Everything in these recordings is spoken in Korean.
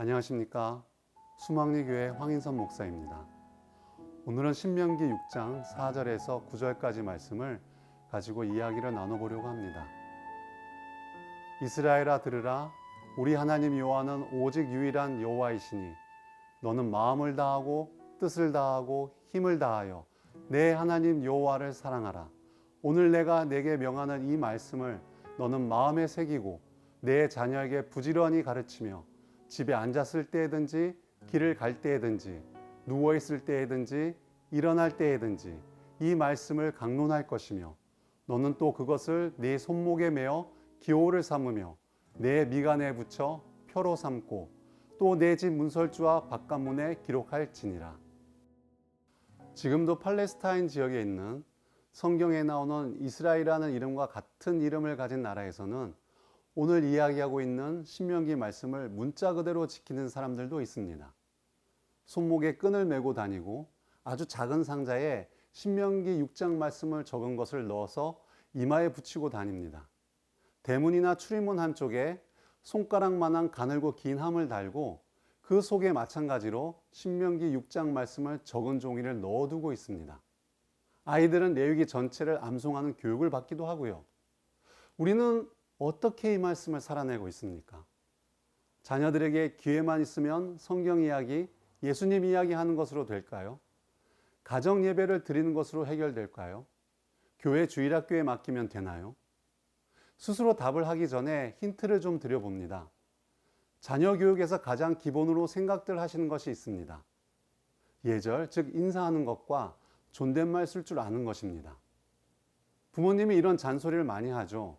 안녕하십니까. 수망리 교회 황인선 목사입니다. 오늘은 신명기 6장 4절에서 9절까지 말씀을 가지고 이야기를 나눠보려고 합니다. 이스라엘아 들으라 우리 하나님 여호와는 오직 유일한 여호와이시니 너는 마음을 다하고 뜻을 다하고 힘을 다하여 내 하나님 여호와를 사랑하라. 오늘 내가 내게 명하는 이 말씀을 너는 마음에 새기고 내 자녀에게 부지런히 가르치며 집에 앉았을 때든지 길을 갈 때든지 누워 있을 때든지 일어날 때든지 이 말씀을 강론할 것이며 너는 또 그것을 네 손목에 메어 기호를 삼으며 내 미간에 붙여 표로 삼고 또 내 집 문설주와 바깥문에 기록할지니라. 지금도 팔레스타인 지역에 있는 성경에 나오는 이스라엘이라는 이름과 같은 이름을 가진 나라에서는 오늘 이야기하고 있는 신명기 말씀을 문자 그대로 지키는 사람들도 있습니다. 손목에 끈을 메고 다니고 아주 작은 상자에 신명기 6장 말씀을 적은 것을 넣어서 이마에 붙이고 다닙니다. 대문이나 출입문 한쪽에 손가락만한 가늘고 긴 함을 달고 그 속에 마찬가지로 신명기 6장 말씀을 적은 종이를 넣어두고 있습니다. 아이들은 레위기 전체를 암송하는 교육을 받기도 하고요. 우리는 어떻게 이 말씀을 살아내고 있습니까? 자녀들에게 기회만 있으면 성경 이야기, 예수님 이야기 하는 것으로 될까요? 가정 예배를 드리는 것으로 해결될까요? 교회 주일학교에 맡기면 되나요? 스스로 답을 하기 전에 힌트를 좀 드려봅니다. 자녀 교육에서 가장 기본으로 생각들 하시는 것이 있습니다. 예절, 즉 인사하는 것과 존댓말 쓸 줄 아는 것입니다. 부모님이 이런 잔소리를 많이 하죠.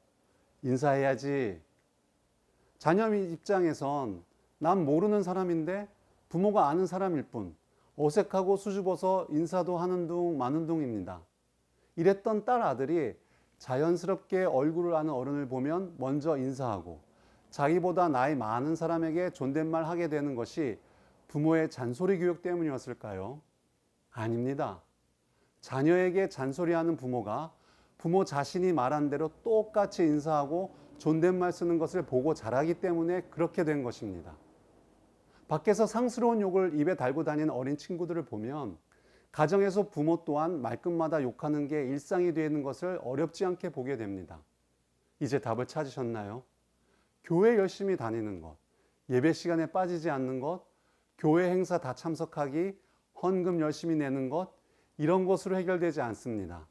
인사해야지. 자녀 입장에선 난 모르는 사람인데 부모가 아는 사람일 뿐 어색하고 수줍어서 인사도 하는 둥 마는 둥입니다. 이랬던 딸 아들이 자연스럽게 얼굴을 아는 어른을 보면 먼저 인사하고 자기보다 나이 많은 사람에게 존댓말 하게 되는 것이 부모의 잔소리 교육 때문이었을까요? 아닙니다. 자녀에게 잔소리하는 부모가 부모 자신이 말한 대로 똑같이 인사하고 존댓말 쓰는 것을 보고 자라기 때문에 그렇게 된 것입니다. 밖에서 상스러운 욕을 입에 달고 다니는 어린 친구들을 보면 가정에서 부모 또한 말끝마다 욕하는 게 일상이 되는 것을 어렵지 않게 보게 됩니다. 이제 답을 찾으셨나요? 교회 열심히 다니는 것, 예배 시간에 빠지지 않는 것, 교회 행사 다 참석하기, 헌금 열심히 내는 것, 이런 것으로 해결되지 않습니다.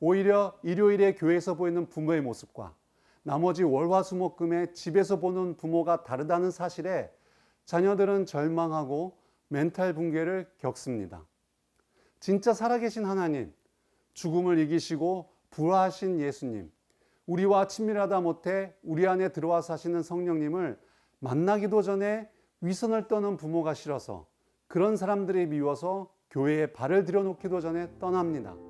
오히려 일요일에 교회에서 보이는 부모의 모습과 나머지 월화수목금에 집에서 보는 부모가 다르다는 사실에 자녀들은 절망하고 멘탈 붕괴를 겪습니다. 진짜 살아계신 하나님, 죽음을 이기시고 부활하신 예수님, 우리와 친밀하다 못해 우리 안에 들어와 사시는 성령님을 만나기도 전에 위선을 떠는 부모가 싫어서 그런 사람들이 미워서 교회에 발을 들여놓기도 전에 떠납니다.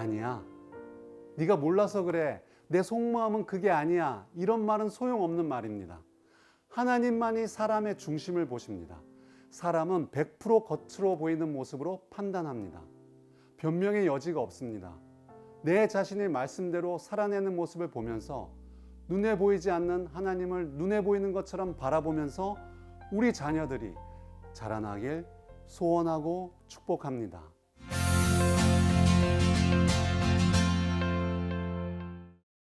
아니야. 네가 몰라서 그래. 내 속마음은 그게 아니야. 이런 말은 소용없는 말입니다. 하나님만이 사람의 중심을 보십니다. 사람은 100% 겉으로 보이는 모습으로 판단합니다. 변명의 여지가 없습니다. 내 자신의 말씀대로 살아내는 모습을 보면서 눈에 보이지 않는 하나님을 눈에 보이는 것처럼 바라보면서 우리 자녀들이 자라나길 소원하고 축복합니다. you